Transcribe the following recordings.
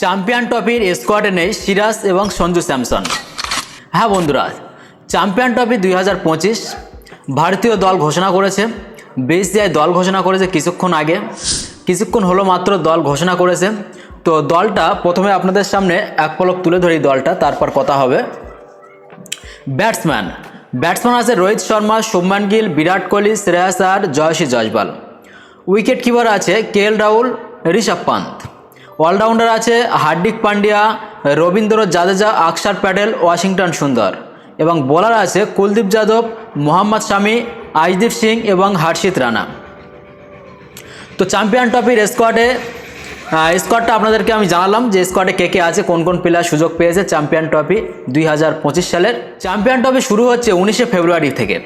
Champion ট্রফির স্কোয়াডে নেই সিরাজ এবং সঞ্জু স্যামসন। হ্যাঁ বন্ধুরা, চ্যাম্পিয়ন ট্রফি দুই হাজার পঁচিশ, ভারতীয় দল ঘোষণা করেছে বিসিআই দল ঘোষণা করেছে কিছুক্ষণ আগে, কিছুক্ষণ হলো মাত্র দল ঘোষণা করেছে। তো দলটা প্রথমে আপনাদের সামনে এক পলক তুলে ধরি দলটা, তারপর কথা হবে। ব্যাটসম্যান ব্যাটসম্যান আছে রোহিত শর্মা, শুভমান গিল, বিরাট কোহলি, শ্রেয়াস আর জয়সী জয়সওয়াল। উইকেট কিপার আছে K L Rahul, Rishabh Pant allrounder আছে হার্দিক পান্ডিয়া রবীন্দ্র জাদেজা, আকসার প্যাটেল, ওয়াশিংটন সুন্দর। এবং বোলার আছে কুলদীপ যাদব, মোহাম্মদ শামি আইদীপ সিং এবং হর্ষিত রানা। তো চ্যাম্পিয়ন ট্রফির স্কোয়াডে স্কোয়াডটা আপনাদেরকে আমি জানালাম যে স্কোয়াডে কে কে আছে, কোন কোন প্লেয়ার সুযোগ পেয়েছে চ্যাম্পিয়ন ট্রফি দুই হাজার পঁচিশ সালের। চ্যাম্পিয়ন ট্রফি শুরু হচ্ছে উনিশে ফেব্রুয়ারি থেকে।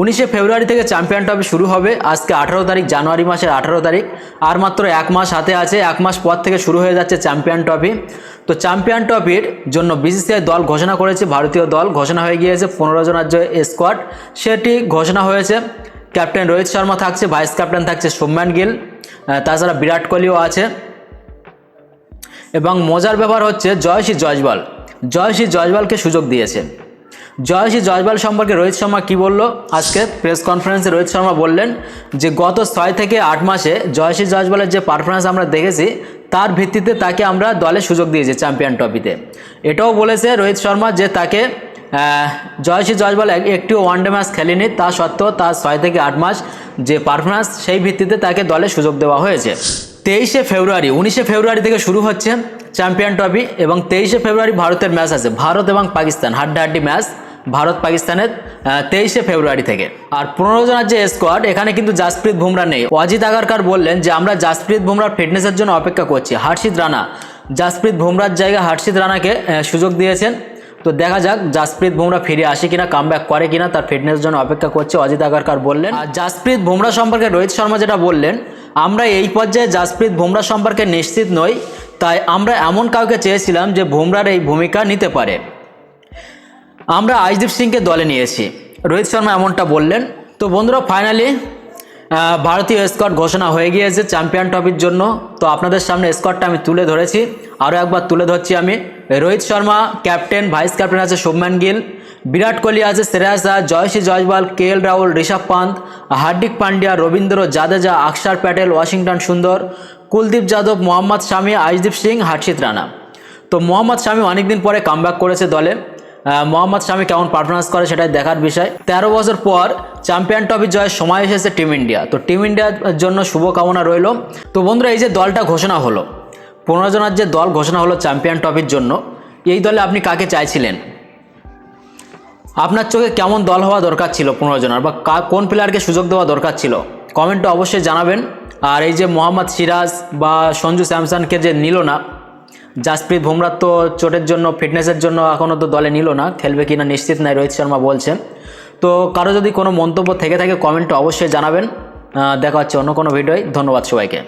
উনিশে ফেব্রুয়ারি থেকে চ্যাম্পিয়ন ট্রফি শুরু হবে। আজকে আঠারো তারিখ, জানুয়ারি মাসের আঠারো তারিখ। আর মাত্র এক মাস হাতে আছে, এক মাস পর থেকে শুরু হয়ে যাচ্ছে চ্যাম্পিয়ন ট্রফি। তো চ্যাম্পিয়ন ট্রফির জন্য বিসিসিআই দল ঘোষণা করেছে, ভারতীয় দল ঘোষণা হয়ে গিয়েছে পনেরো জনের যে স্কোয়াড। সেটি ঘোষণা হয়েছে। ক্যাপ্টেন রোহিত শর্মা থাকছে, ভাইস ক্যাপ্টেন থাকছে শুভমান গিল। তাছাড়া বিরাট কোহলিও আছে। এবং মজার ব্যাপার হচ্ছে জয়সী জয়সওয়াল। জয়সী জয়সওয়ালকে সুযোগ দিয়েছে। জয়সী জয়সওয়াল সম্পর্কে রোহিত শর্মা কি বলল? আজকে প্রেস কনফারেন্সে রোহিত শর্মা বললেন যে, গত ছয় থেকে আট মাসে জয়সী জয়সওয়ালের যে পারফরমেন্স আমরা দেখেছি, তার ভিত্তিতে তাকে আমরা দলে সুযোগ দিয়েছি চ্যাম্পিয়ন ট্রফিতে এটাও বলেছে রোহিত শর্মা যে, তাকে জয়সী জয়সওয়াল এক- একটিও ওয়ানডে ম্যাচ খেলেনি, তা সত্ত্বেও তার ছয় থেকে আট মাস যে পারফরমেন্স সেই ভিত্তিতে তাকে দলে সুযোগ দেওয়া হয়েছে। তেইশে ফেব্রুয়ারি, উনিশে ফেব্রুয়ারি থেকে শুরু হচ্ছে চ্যাম্পিয়ন ট্রফি এবং তেইশে ফেব্রুয়ারি ভারতের ম্যাচ আছে। ভারত এবং পাকিস্তান, হাড্ডাহাড্ডি ম্যাচ ভারত পাকিস্তানের তেইশে ফেব্রুয়ারি থেকে। আর পনেরো জনের যে স্কোয়াড এখানে কিন্তু জাসপ্রীত বুমরা নেই। অজিত আগারকার বললেন যে, আমরা জাসপ্রীত বুমরার ফিটনেসের জন্য অপেক্ষা করছি। হর্ষিত রানা, জাসপ্রীত বুমরার জায়গায় হার্ষিত রানাকে সুযোগ দিয়েছেন। তো দেখা যাক জাসপ্রীত বুমরা ফিরে আসে কিনা কাম করে কিনা, তার ফিটনেস জন্য অপেক্ষা করছে অজিত আগারকার বললেন। আর জাসপ্রীত বুমরা সম্পর্কে রোহিত শর্মা যেটা বললেন, আমরা এই পর্যায়ে জাসপ্রীত বুমরা সম্পর্কে নিশ্চিত নই, তাই আমরা এমন কাউকে চেয়েছিলাম যে বুমরার এই ভূমিকা নিতে পারে। আমরা আইজদীপ সিংকে দলে নিয়েছি। রোহিত শর্মা এমনটা বললেন। তো বন্ধুরা ফাইনালি ভারতীয় স্কোয়াড ঘোষণা হয়ে গিয়েছে চ্যাম্পিয়ন ট্রফির জন্য। তো আপনাদের সামনে স্কোয়াডটা আমি তুলে ধরেছি। আরও একবার তুলে ধরছি আমি। Rohit Sharma captain vice captain আছে শুভমান গিল, বিরাট কোহলি আছে শ্রেয়াস আয়ার জয়সী জয়সওয়াল, কে এল রাহুল, ঋষভ পান্ত, হার্দিক পান্ডিয়া, রবীন্দ্র জাদেজা, আকসার প্যাটেল, ওয়াশিংটন সুন্দর, কুলদীপ যাদব, মোহাম্মদ শামি আইজদীপ সিং, হর্ষিত রানা। তো মোহাম্মদ শামি অনেকদিন পরে কামব্যাক করেছে দলে। মোহাম্মদ শামি কেমন পারফরমেন্স করে সেটাই দেখার বিষয়। তেরো বছর পর চ্যাম্পিয়ন ট্রফি জয়ের সময় এসেছে টিম ইন্ডিয়া তো টিম ইন্ডিয়ার জন্য শুভকামনা রইল। তো বন্ধুরা, এই যে দলটা ঘোষণা হলো, পনেরো জনের যে দল ঘোষণা হলো চ্যাম্পিয়ন ট্রফির জন্য, এই দলে আপনি কাকে চাইছিলেন? আপনার চোখে কেমন দল হওয়া দরকার ছিল পনেরো জনের, বা কোন প্লেয়ারকে সুযোগ দেওয়া দরকার ছিল? কমেন্টে অবশ্যই জানাবেন। আর এই যে মোহাম্মদ সিরাজ বা সঞ্জু স্যামসনকে যে নিল না জাসপ্রীত বুমরা তো চোটের জন্য, ফিটনেসের জন্য এখনও তো দলে নিল না, খেলবে কিনা নিশ্চিত নাই, রোহিত শর্মা বলছেন। তো কারও যদি কোনো মন্তব্য থেকে থাকে, কমেন্টে অবশ্যই জানাবেন। দেখা হচ্ছে অন্য কোনো ভিডিওয়। ধন্যবাদ সবাইকে।